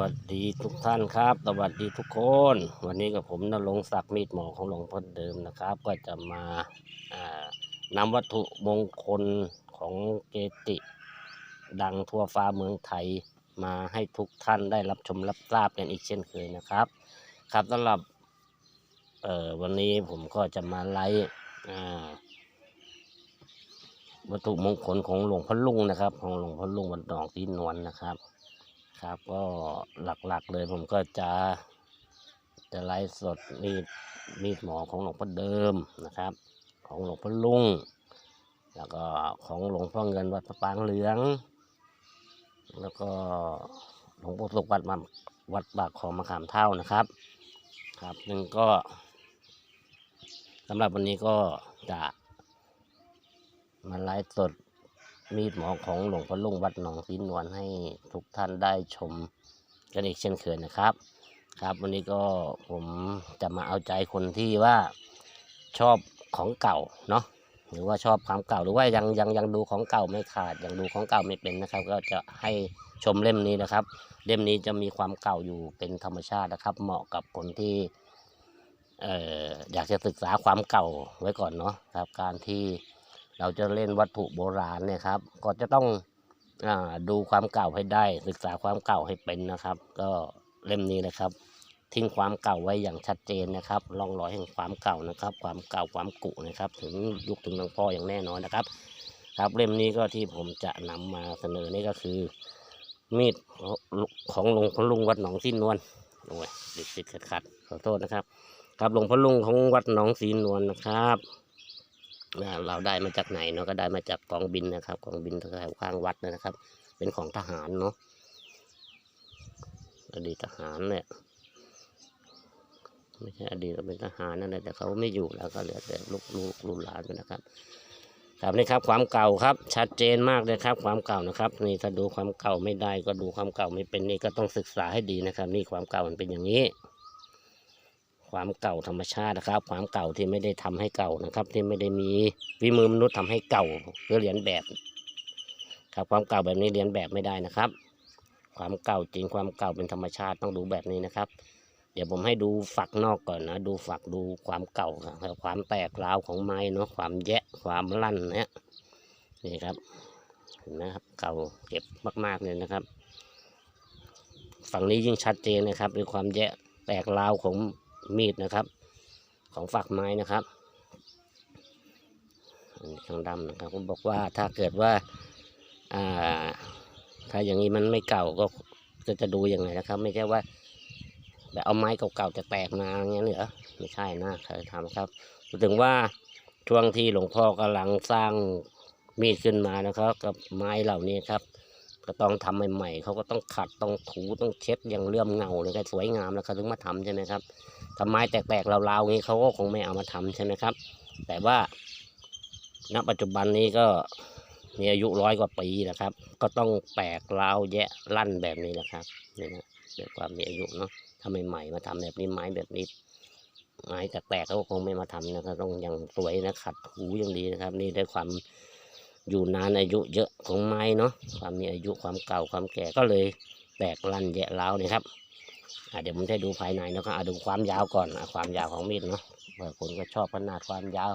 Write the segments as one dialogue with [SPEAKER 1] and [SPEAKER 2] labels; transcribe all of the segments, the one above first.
[SPEAKER 1] วัสดีทุกท่านครับ สวัสดีทุกคน วันนี้กับผมนรงศักดิ์มีดหมอของหลวงพ่อเดิมนะครับ ก็จะมาานำวัตถุมงคลของเกจิดังทั่วฟ้าเมืองไทยมาให้ทุกท่านได้รับชมรับทราบกันอีกเช่นเคยนะครับ ครับสำหรับวันนี้ผมก็จะมาไลฟ์อ่วัตถุมงคลของหลวงพ่อลุงนะครับ ของหลวงพ่อลุงวัดองสีนวลนะครับ ครับ ก็หลักๆเลยผมก็จะจะไลฟ์สดมีดมีดหมอของหลวงพ่อเดิมนะครับ ของหลวงพ่อลุงแล้วก็ของหลวงพ่อเงินวัดพระปางเหลือง แล้วก็หลวงพ่อสุขวัดมาวัดบากของมะขามเท่านะครับ ครับนึงก็สำหรับวันนี้ก็จะมาไลฟ์สด มีดหมอของหลวงพ่อลุงวัดหนองสีนวลให้ทุกท่านได้ชมกันอีกเช่นเคยนะครับ ครับ วันนี้ก็ผมจะมาเอาใจคนที่ว่าชอบของเก่าเนาะหรือว่าชอบความเก่าหรือว่ายังยังยังดูของเก่าไม่ขาดยังดูของเก่าไม่เป็นนะครับ ก็จะให้ชมเล่มนี้นะครับ เล่มนี้จะมีความเก่าอยู่เป็นธรรมชาตินะครับ เหมาะกับคนที่เอ่ออยากจะศึกษาความเก่าไว้ก่อนเนาะครับการที่ เราจะเล่นวัตถุโบราณเนี่ยครับก็จะต้องอดูความเก่าให้ได้ ศึกษาความเก่าให้เป็นนะครับ ก็เล่มนี้นะครับ ทิ้งความเก่าไว้อย่างชัดเจนนะครับร่องรอยแห่งความเก่านะครับ ความเก่าความกุนะครับ ถึงยุคถึงหลวงพ่ออย่างแน่นอนนะครับ ครับเล่มนี้ก็ที่ผมจะนำมาเสนอนี่ก็คือ มีดของหลวงพ่อลุงวัดหนองสีนวลโอ้ยติดติดขัดขัดขอโทษนะครับ ครับหลวงพ่อลุงของวัดหนองสีนวลนะครับ เราได้มาจากไหนเนาะก็ได้มาจากกองบินนะครับกองบินแถวข้างวัดนะครับ เป็นของทหารเนาะอดีตทหารเนี่ยไม่ใช่อดีตเราเป็นทหารนั่นแหละแต่เขาไม่อยู่แล้วก็เหลือแต่ลูกลูกลูกหลานไปนะครับครับนี่ครับความเก่าครับชัดเจนมากเลยครับความเก่านะครับนี่ถ้าดูความเก่าไม่ได้ก็ดูความเก่าไม่เป็นนี่ก็ต้องศึกษาให้ดีนะครับ นี่ความเก่ามันเป็นอย่างนี้ ความเก่าธรรมชาตินะครับ ความเก่าที่ไม่ได้ทำให้เก่านะครับ ที่ไม่ได้มีวิมือมนุษย์ทำให้เก่าเพื่อเรียนแบบ ครับความเก่าแบบนี้เรียนแบบไม่ได้นะครับ ความเก่าจริงความเก่าเป็นธรรมชาติต้องดูแบบนี้นะครับ เดี๋ยวผมให้ดูฝักนอกก่อนนะ ดูฝักดูความเก่าครับความแตกร้าวของไม้เนาะความแยะความลั่นเนี่ยนี่ครับเห็นไหมครับเก่าเก็บมากๆเลยนะครับ ฝั่งนี้ยิ่งชัดเจนนะครับด้วยความแยะแตกร้าวของ มีดนะครับ ของฝักไม้นะครับอันนี้ข้างดำนะครับผมบอกว่าถ้าเกิดว่าอ่า ถ้าอย่างนี้มันไม่เก่าก็จะจะดูยังไงนะครับ ไม่ใช่ว่าแบบเอาไม้เก่าๆจะแตกมาอย่างนี้ยเหรอไม่ใช่นะใครทำครับถึงว่าช่วงที่หลวงพ่อกำลังสร้างมีดขึ้นมานะครับ กับไม้เหล่านี้ครับ ก็ต้องทำใหม่ๆเขาก็ต้องขัดต้องถูต้องเช็ดอย่างเลื่อมเงาเลยก็สวยงามแล้วเขาถึงมาทำใช่ไหมครับ ทำไมแตกๆราวๆอย่างนี้เขาก็คงไม่เอามาทำใช่ไหมครับ แต่ว่าณปัจจุบันนี้ก็มีอายุร้อยกว่าปีนะครับ ก็ต้องแปลกราวแยะลั่นแบบนี้แหละครับนี่นะเรียความมีอายุเนาะถ้าใหม่ๆมาทำแบบนี้ไม้แบบนี้ไม้แตกๆเขาก็คงไม่มาทำนะครับต้องอย่างสวยนะขัดถูอย่างดีนะครับ นี่ได้ความอยู่นานอายุเยอะของไม้เนาะความมีอายุความเก่าความแก่ก็เลยแตกลั่นแยะร้าวนี่ครับ เดี๋ยวผมจะดูภายในนะครับดูความยาวก่อนอความยาวของมีดเนาะเผื่อคนก็ชอบขนาดความยาว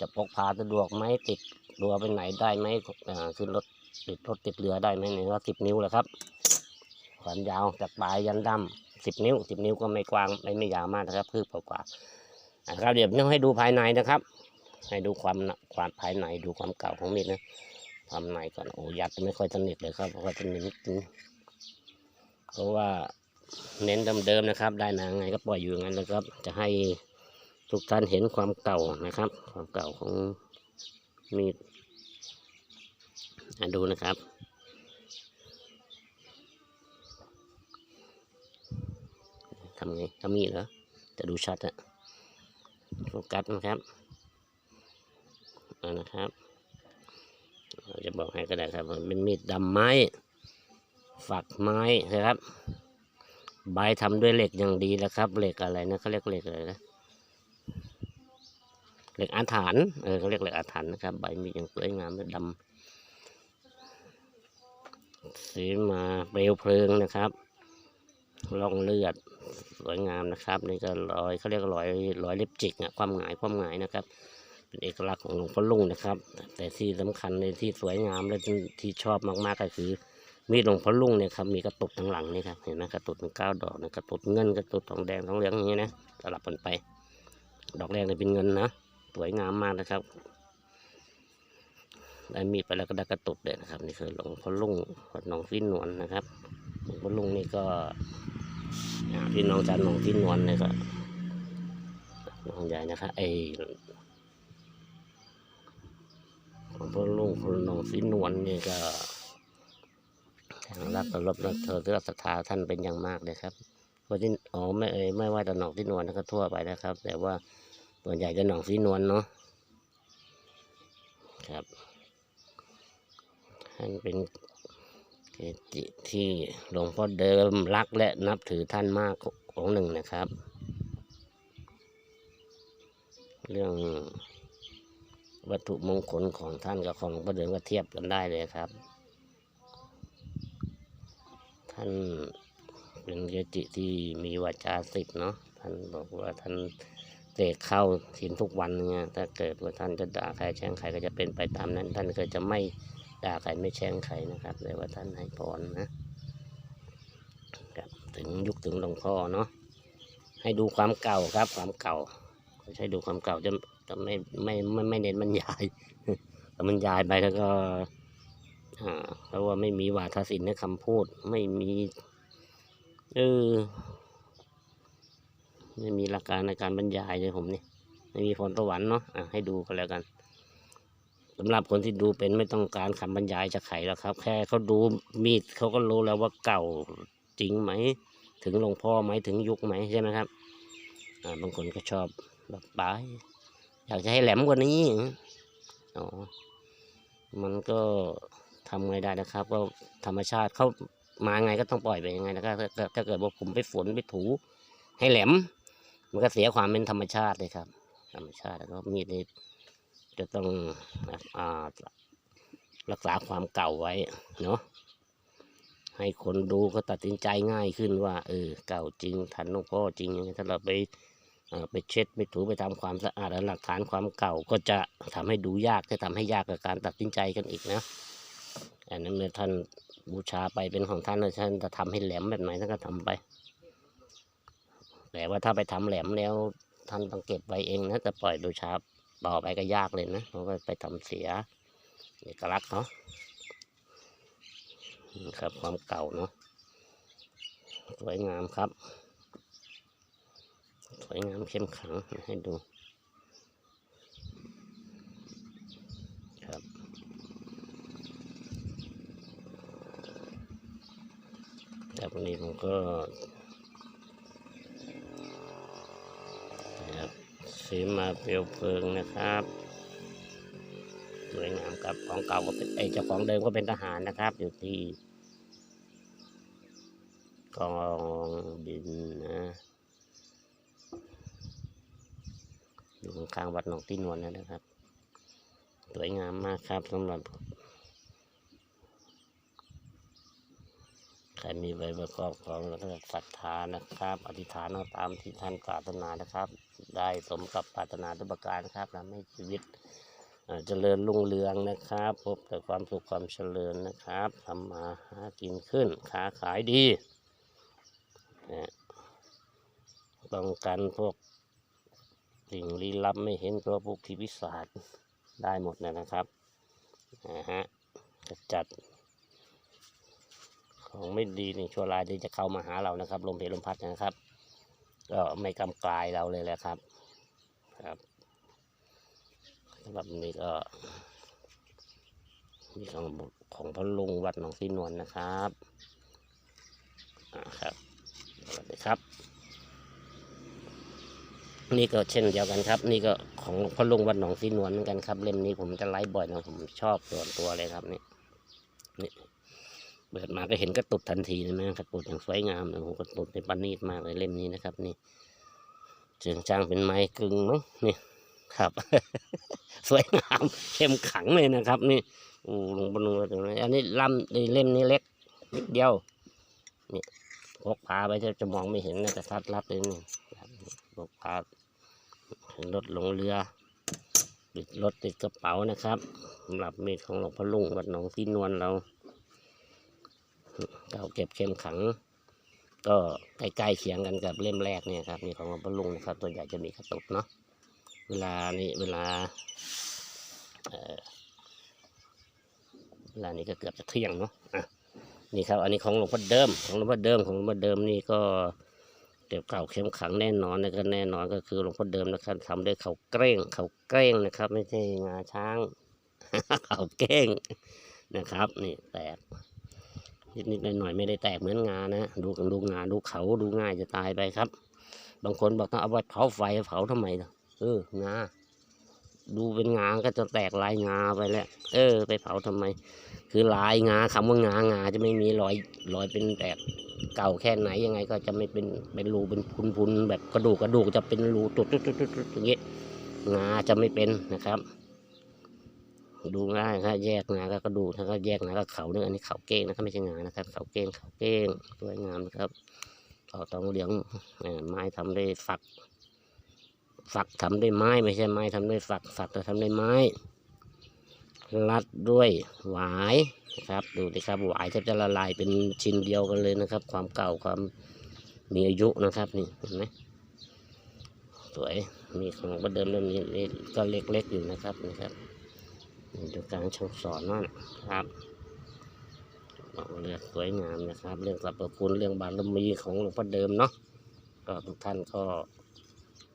[SPEAKER 1] จะพกพาสะดวกไหมติดรือไปไหนได้ไหมอ่าขึ้นรถติดรถติดเรือได้ไหมเนี่ยว่าสิบนิ้วแหละครับ ความยาวจากปลายยันดำสิบนิ้วสิบนิ้วก็ไม่กว้างไม่ไม่ยาวมากนะครับคืบกว่าๆอะครับเดี๋ยวต้องให้ดูภายในนะครับ ให้ดูความความภายในดูความเก่าของมีดนะความในก่อนโอ้ยัดไม่ค่อยสนิทเลยครับเพราะว่าจะเน้นเพราะว่า เน้นเดิมๆนะครับ ได้มาไงก็ปล่อยอยู่อย่างนั้นนะครับ จะให้ทุกท่านเห็นความเก่านะครับ ความเก่าของมีดดูนะครับทำไงทำมีดเหรอจะดูชัดอะโฟกัสนะครับนะครับเราจะบอกให้ก็ได้ครับมันเป็นมีดดำไม้ ฝักไม้นะครับ ใบทำด้วยเหล็กอย่างดีแล้วครับ เหล็กอะไรนะเขาเรียกเหล็กอะไรนะเหล็กอาถรรพ์เออเขาเรียกเหล็กอาถรรพ์นะครับ ใบมีอย่างสวยงามและดำสีมาเปลวเพลิงนะครับร่องเลือดสวยงามนะครับนี่ก็รอยเขาเรียกรอยรอยเล็บจิกอะความหงายความหงายนะครับ เป็นเอกลักษณ์ของหลวงพ่อลุงนะครับ แต่ที่สำคัญในที่สวยงามและที่ชอบมากๆก็คือ มีดหลวงพ่อลุงเนี่ยครับมีกระตุกทั้งหลังนี่ครับเห็นไหมกระตุกเป็นเก้าดอกนะกระตุกเงินกระตุกทองแดงทองเหลืองอย่างนี้นะสลับกันไป ดอกแรกเนี่ยเป็นเงินนะสวยงามมากนะครับได้มีดไปแล้วก็ได้กระตุกเลยนะครับ นี่คือหลวงพ่อลุงวัดหนองฟินนวลนะครับหลวงพ่อลุงนี่ก็พี่น้องจันหนองฟินนวลเนี่ยก็น้องใหญ่นะครับไอหลวงพ่อลุงคนหนองฟินนวลนี่ก็ ทางรับตลบรับเธอเลือกศรัทธาท่านเป็นอย่างมากเลยครับคนที่อ๋อไม่เอ่ยไม่ว่าจะหนองที่นวลก็ทั่วไปนะครับ แต่ว่าส่วนใหญ่จะหนองที่นวลเนาะครับท่านเป็นเกจิที่หลวงพ่อเดิมรักและนับถือท่านมากของหนึ่งนะครับ เรื่องวัตถุมงคลของท่านกับของหลวงพ่อเดิมก็เทียบกันได้เลยครับ ท่านเป็นเกจิที่มีวาจาสิทธิ์เนาะท่านบอกว่าท่านเตะเข้าศีลทุกวันเนี่ยถ้าเกิดว่าท่านจะด่าใครแช่งใครก็จะเป็นไปตามนั้น ท่านก็จะไม่ด่าใครไม่แช่งใครนะครับแต่ว่าท่านให้พรนะครับถึงยุคถึงหลวงพ่อเนาะให้ดูความเก่าครับ ความเก่าใช่ดูความเก่าจะจะไม่ไม่ไม่ไม่เน้นบรรยายแต่บรรยายไปแล้วก็ เพราะว่าไม่มีวาทศิลป์ในคำพูด ไม่มีเออไม่มีหลักการในการบรรยายเลยผมนี่ไม่มีพรสวรรค์เนาะะให้ดูกันแล้วกันสำหรับคนที่ดูเป็นไม่ต้องการคำบรรยายจากใครแล้วครับ แค่เขาดูมีดเขาก็รู้แล้วว่าเก่าจริงไหม ถึงหลวงพ่อไหมถึงยุคไหมใช่ไหมครับอ่าบางคนก็ชอบแบบปลายอยากจะให้แหลมกว่านี้อ๋อมันก็ ทำไงได้นะครับ ก็ธรรมชาติเขามาไงก็ต้องปล่อยไปยังไงนะครับถ้าถ้าถ้าเกิดว่าผมไปฝนไปถู ให้แหลม มันก็เสียความเป็นธรรมชาติเลยครับ ธรรมชาติแล้วก็มีดนี่จะต้องอรักษาความเก่าไว้เนาะให้คนดูก็ตัดสินใจง่ายขึ้นว่าเออเก่าจริงทันหลวงพ่อจริงย่างนี้ถ้าเราไปไปเช็ดไปถูไปทำความสะอาดแล้วหลักฐานความเก่าก็จะทำให้ดูยากจะทำให้ยากกับการตัดสินใจกันอีกนะ อันนั้นเมื่อท่านบูชาไปเป็นของท่านแล้วท่านจะทำให้แหลมแบบไหนท่านก็ทำไป แต่ว่าถ้าไปทำแหลมแล้วท่านต้องเก็บไว้เองนะแต่ปล่อยบูชาต่อไปก็ยากเลยนะเพราะว่าไปทำเสียเอกลักษณ์เขานี่ครับความเก่าเนาะสวยงามครับ สวยงามเข้มขังให้ดู ครับ แต่วันนี้ผมก็นะครับซื้อมาเปลวเพลิงนะครับสวยงามครับของเก่าก็เป็นไอเจ้าของเดิมก็เป็นทหารนะครับ อยู่ที่กองบินนะอยู่ข้างๆวัดหนองตีนวันนะครับ สวยงามมากครับสำหรับ ครมีใบประกอบของแล้วก็ศรัทธานะครับ อธิษฐานเอาตามที่ท่านปรารถนานะครับ ได้สมกับปรารถนาทุกประการนะครับทำให้ชีวิตเจริญรุ่งเรืองนะครับ พบแต่ความสุขความเจริญนะครับทำมาหากินขึ้นค้าขายดีนะป้องกันพวกสิ่งลี้ลับไม่เห็นตัวพวกผีพิศาจได้หมดนะครับนะฮะจัด ของไม่ดีนี่ชั่วร้ายที่จะเข้ามาหาเรานะครับลมเพลลมพัดนะครับก็ไม่กำกลายเราเลยแหละครับครับสำหรับนี้ก็มีของของพระลุงวัดหนองสีนวลนะครับอ่าครับสวัสดีครับ นี่ก็เช่นเดียวกันครับ นี่ก็ของพระลุงวัดหนองสีนวลเหมือนกันครับ เล่มนี้ผมจะไลฟ์บ่อยนะผมชอบส่วนตัวเลยครับนี่นี่ เปิดมาก็เห็นกระตุดทันทีเลยนะกระตุดอย่างสวยงามเลยโอ้โหกระตุดในปานีตมากเลยเล่มนี้นะครับ นี่เจืองจ้างเป็นไม้กึ่งมั้งนี่ครับ สวยงามเข้มขังเลยนะครับ นี่โอ้ลงบนลงมาตรงนี้อันนี้ลำนี่เล่มนี้เล็กนิดเดียวนี่พกพาไปจะจะมองไม่เห็นนะแต่ทัดรับเลยนี่พกพาขึ้นรถลงเรือติดรถติดกระเป๋านะครับสำหรับมีดของหลวงพ่อลุงวัดหนองที่นวลเรา เราเก็บเข้มขัง ก็ใกล้ๆเคียงกันกับเล่มแรกเนี่ยครับนี่ของหลวงพ่อลุงนะครับตัวใหญ่จะมีกระตุกเนาะเวลานี่เวลาเวลานี้ก็เกือบจะเที่ยงเนาะอะนี่ครับอันนี้ของหลวงพ่อเดิมของหลวงพ่อเดิมของหลวงพ่อเดิมนี่ก็เก็บเก่าเข้มขังแน่นอนนะครับแน่นอนก็คือหลวงพ่อเดิมนะครับทำด้วยเขาเกร้งเขาเกร้งนะครับ ไม่ใช่งาช้างเขาเก้งนะครับ นี่แตก นิดๆหน่อยๆไม่ได้แตกเหมือนงานะดูกันดูงาดูเขาดูง่ายจะตายไปครับ บางคนบอกต้องเอาไว้เผาไฟเผาทำไมเอองาดูเป็นงาก็จะแตกลายงาไปแล้ว เออ ไปเผาทำไม คือลายงาคำว่างางาจะไม่มีรอยรอยเป็นแตกเก่าแค่ไหนยังไงก็จะไม่เป็นเป็นรูเป็นพุนๆแบบกระดูกกระดูกจะเป็นรูตุดๆๆๆอย่างเงี้ยงาจะไม่เป็นนะครับ ดูง่ายครับแยกงาก็กระดูกถ้าก็แยกงาก็เขาเนี่ยอันนี้เขาเก้งนะครับไม่ใช่งานะครับ เขาเก้งเขาเก้งสวยงามนะครับเขาตองเหลืองไม้ทำด้วยฝัก ฝักทำด้วยไม้ไม่ใช่ไม้ทำด้วยฝักฝักจะทำด้วยไม้ รัดด้วยหวายนะครับดูดิครับหวายแทบจะละลายเป็นชิ้นเดียวกันเลยนะครับ ความเก่าความมีอายุนะครับนี่เห็นไหมสวยมีของประเดิมเริ่มนี้ก็เล็กๆอยู่นะครับนี่ครับ ดูการช่างสอนนั่นครับเรือสวยงามนะครับ เรื่องสรรพคุณเรื่องบารมีของหลวงพ่อเดิมเนาะก็ทุกท่านก็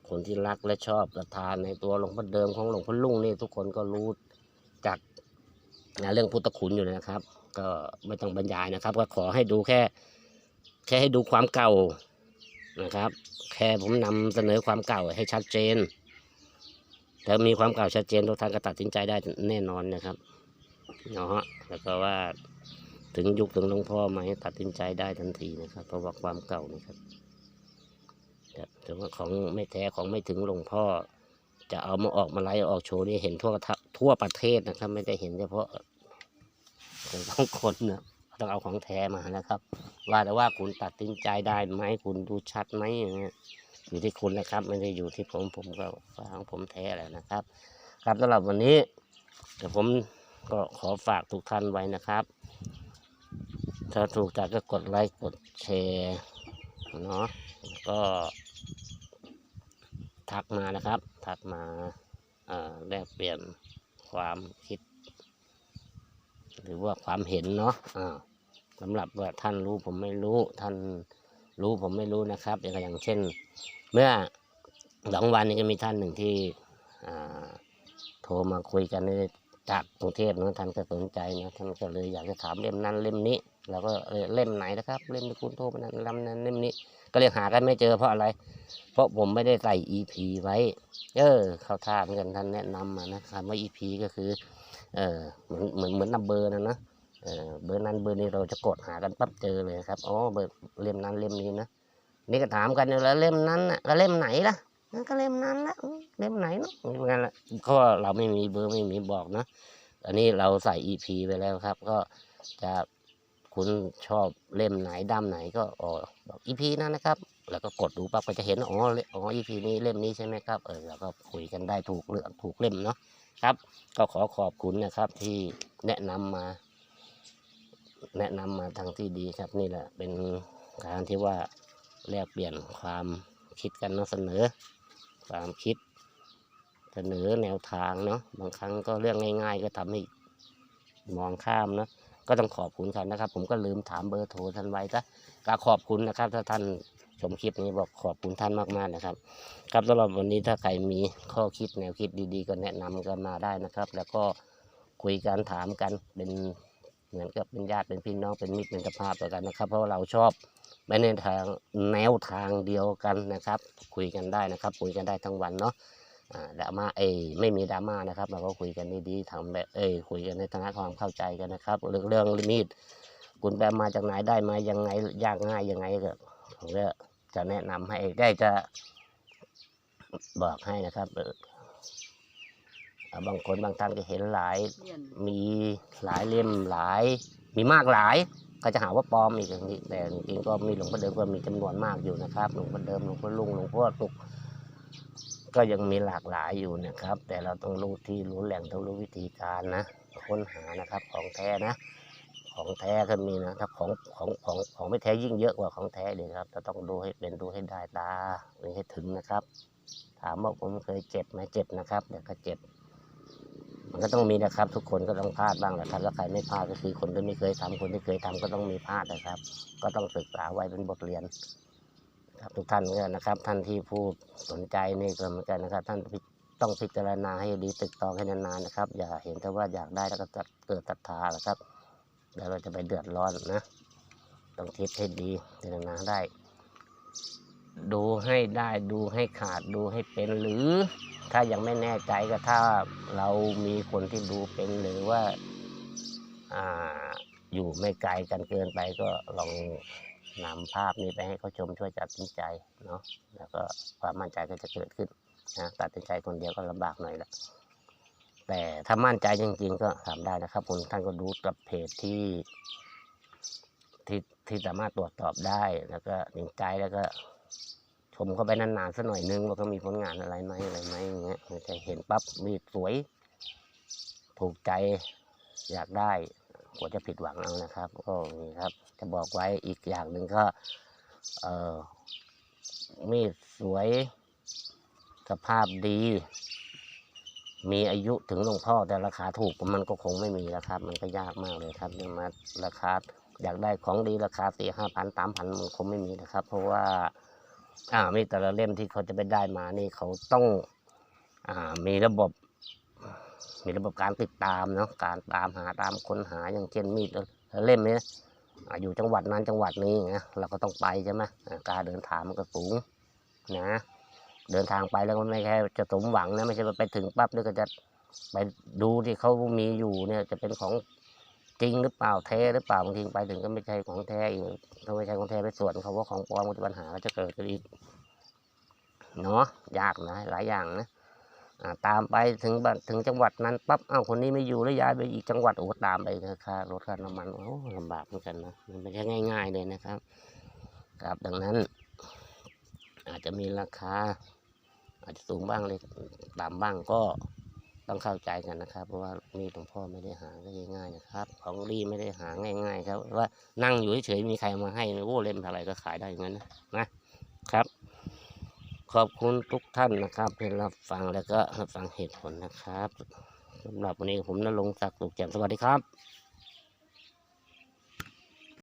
[SPEAKER 1] คนที่รักและชอบศรัทธานในตัวหลวงพ่อเดิมของหลวงพ่อลุงนี่ทุกคนก็รู้จักนะเรื่องพุทธคุณอยู่นะครับ ก็ไม่ต้องบรรยายนะครับ ก็ขอให้ดูแค่ แค่ให้ดูความเก่านะครับ แค่ผมนำเสนอความเก่าให้ชัดเจน ถ้ามีความเก่าชัดเจนทุกท่านก็ตัดสินใจได้แน่นอนนะครับเนาะแล้วก็ว่าถึงยุคถึงหลวงพ่อไหมตัดสินใจได้ทันทีนะครับ เพราะว่าความเก่านะครับแต่ว่าของไม่แท้ของไม่ถึงหลวงพ่อ จะเอามาออกมาไลฟ์ออกโชว์นี่เห็นทั่วทะทั่วประเทศนะครับ ไม่ได้เห็นเฉพาะคนสองคนนะต้องเอาของแท้มานะครับ ว่าแต่ว่าคุณตัดสินใจได้ไหมคุณดูชัดไหมอย่างเงี้ย อยู่ที่คุณนะครับ ไม่ได้อยู่ที่ผมผมก็ฟังผมแท้แหละนะครับ ครับสำหรับวันนี้เดี๋ยวผมก็ขอฝากทุกท่านไว้นะครับ ถ้าถูกใจก็กดไลค์กดแชร์เนาะก็ทักมานะครับ ทักมาแลกเปลี่ยนความคิด หรือว่าความเห็นเนาะอ่าสำหรับว่าท่านรู้ผมไม่รู้ท่าน รู้ผมไม่รู้นะครับอย่างอย่างเช่น เมื่อสองวันนี้ก็มีท่านหนึ่งที่โทรมาคุยกันในจากกรุงเทพนะท่านก็สนใจนะท่านก็เลยอยากจะถามเล่มนั้นเล่มนี้เราก็เล่มไหนนะครับเล่มที่คุณโทรมานั้นเล่มนั้นเล่มนี้ ก็เลยหากันไม่เจอเพราะอะไร เพราะผมไม่ได้ใส่ EP ไว้ เออเข้าท่าเหมือนกันท่านแนะนำมานะครับว่า EP ก็คือเออเหมือนเหมือนเหมือนนับเบอร์นะนะ เออเบอร์นั้นเบอร์นี้เราจะกดหากันปั๊บเจอเลยครับอ๋อเบอร์เล่มนั้นเล่มนี้นะนี่ก็ถามกันอยู่แล้วเล่มนั้นก็เล่มไหนล่ะนั่นก็เล่มนั้นละเล่มไหนเนาะอนกันละก็เราไม่มีเบอร์ไม่มีบอกนะอันนี้เราใส่ EP ไปแล้วครับ ก็จะคุณชอบเล่มไหนด้ามไหนก็อ๋อบอก EP นั้นนะครับ แล้วก็กดดูปั๊บก็จะเห็นอ๋ออ๋อ EP นี้เล่มนี้ใช่ไหมครับเออเราก็คุยกันได้ถูกเรื่องถูกเล่มเนาะครับ ก็ขอขอบคุณนะครับที่แนะนำมา แนะนำมาทางที่ดีครับนี่แหละเป็นการที่ว่าแลกเปลี่ยนความคิดกันเนาะเสนอ ความคิด เสนอแนวทางเนาะบางครั้งก็เรื่องง่าย ๆ ก็ทำให้มองข้ามเนาะก็ต้องขอบคุณกันนะครับ ผมก็ลืมถามเบอร์โทรท่านไว้ซะก็ขอบคุณนะครับ ถ้าท่านชมคลิปนี้บอกขอบคุณท่านมากๆนะครับ ครับสำหรับวันนี้ถ้าใครมีข้อคิดแนวคิดดีๆ ก็แนะนำกันมาได้นะครับ แล้วก็คุยกันถามกันเป็น เหมือนกับเป็นญาติเป็นพี่น้องเป็นมิตรเป็นสภาพต่อกันนะครับ เพราะเราชอบไปในทางแนวทางเดียวกันนะครับ คุยกันได้นะครับ คุยกันได้ทั้งวันเนาะดราม่าเอไม่มีดราม่านะครับ เราก็คุยกันดีๆทำแบบเอ้คุยกันในฐานะความเข้าใจกันนะครับเรื่องเรื่องมิตคุณแปมาจากไหนได้มายังไงยากง่ายยังไงก็ผมก็จะแนะนำให้ได้จะบอกให้นะครับ บางคนบางท่านก็เห็นหลาย
[SPEAKER 2] เปลี่ยน
[SPEAKER 1] มีหลายเล่มหลาย มีมากหลาย ก็จะหาว่าปลอมอีกอย่างนี้แต่จริงๆก็มีหลวงพ่อเดิมก็มีจำนวนมากอยู่นะครับหลวงพ่อเดิมหลวงพ่อลุงหลวงพ่อตุก ก็ยังมีหลากหลายอยู่นะครับ แต่เราต้องรู้ที่รู้แหล่งต้องรู้วิธีการนะค้นหานะครับของแท้นะ ของแท้ก็มีนะถ้าของของของของไม่แท้ยิ่งเยอะกว่าของแท้เลยครับเราต้องดูให้เป็นดูให้ได้ตาดูให้ถึงนะครับ ถามว่าผมเคยเจ็บไหมเจ็บนะครับแต่ก็เจ็บ มันก็ต้องมีนะครับ ทุกคนก็ต้องพลาดบ้างแหละครับแล้วใครไม่พลาดก็คือคนที่ไม่เคยทำคนที่เคยทำก็ต้องมีพลาดนะครับ ก็ต้องศึกษาไว้เป็นบทเรียนครับทุกท่านก็นะครับ ท่านที่พูดสนใจนี่ก็เหมือนกันนะครับ ท่านต้องพิจารณาให้ดีตึกตองให้นานๆนะครับ อย่าเห็นแต่ว่าอยากได้แล้วก็จะเกิดศรัทาแล้วครับแล้วเราจะไปเดือดร้อนนะ ต้องคิดให้ดีพิจารณาได้ ดูให้ได้ดูให้ขาดดูให้เป็นหรือ ถ้ายังไม่แน่ใจก็ถ้าเรามีคนที่ดูเป็นหรือว่าอ่าอยู่ไม่ไกลกันเกินไปก็ลองนำภาพนี้ไปให้เขาชมช่วยตัดสินใจเนาะแล้วก็ความมั่นใจก็จะเกิดขึ้นนะตัดสินใจคนเดียวก็ลำบากหน่อยละแต่ถ้ามั่นใจจริง ๆ ก็ทำได้นะครับคุณท่านก็ดูกับเพจที่ที่ที่สามารถตรวจสอบได้แล้วก็หนึ่งใจแล้วก็ ชมเข้าไปนานๆสักหน่อยนึงว่าเขามีผลงานอะไรไหมอะไรไหมอย่างเงี้ยจะเห็นปั๊บมีสวย ถูกใจอยากได้กลัวจะผิดหวังเอานะครับก็นี่ครับ จะบอกไว้อีกอย่างหนึ่งก็เอ่อมีดสวย สภาพดี มีอายุถึงหลวงพ่อแต่ราคาถูกมันก็คงไม่มีแล้วครับ มันก็ยากมากเลยครับเนี่ยมาราคาอยากได้ของดีราคาสี่ห้าพันสามพันมันคงไม่มีนะครับ เพราะว่า อ่ามีแต่ละเล่มที่เขาจะไปได้มานี่เขาต้องอ่ามีระบบ มีระบบการติดตามเนาะการตามหาตามค้นหาอย่างเช่นมีดเล่มเนี้ยอ่าอยู่จังหวัดนั้นจังหวัดนี้อย่างเงี้ยเราก็ต้องไปใช่ไหมการเดินทางมันก็สูงนะ เดินทางไปแล้วก็ไม่ใช่จะสมหวังนะไม่ใช่ไปถึงปั๊บแล้วก็จะไปดูที่เขามีอยู่เนี่ยจะเป็นของ จริงหรือเปล่าแท้หรือเปล่าบางทีไปถึงก็ไม่ใช่ของแท้อีกถ้าไม่ใช่ของแท้ไปสวนเขาว่าของปลอมก็จะปัญหาก็จะเกิดขึ้นอีกเนาะยากนะหลายอย่างนะอ่าตามไปถึงถึงจังหวัดนั้นปั๊บอ้าวคนนี้ไม่อยู่แล้วย้ายไปอีกจังหวัดโอ้ตามไปค่ารถค่าน้ำมันโอ้ลำบากเหมือนกันนะมันไม่ใช่ง่าย ๆเลยนะครับครับดังนั้น อาจจะมีราคา อาจจะสูงบ้างเล็กต่ำบ้างก็ ต้องเข้าใจกันนะครับ เพราะว่ามีดหลวงพ่อไม่ได้หาง่ายๆนะครับ ของดีไม่ได้หาง่าย ๆ ครับว่านั่งอยู่เฉยๆมีใครมาให้โอ้เล่มอะไรก็ขายได้อย่างนั้นนะนะครับ ขอบคุณทุกท่านนะครับที่รับฟังแล้วก็รับฟังเหตุผลนะครับสำหรับวันนี้ผมนรงศักดิ์ตุกแจ่มสวัสดีครับ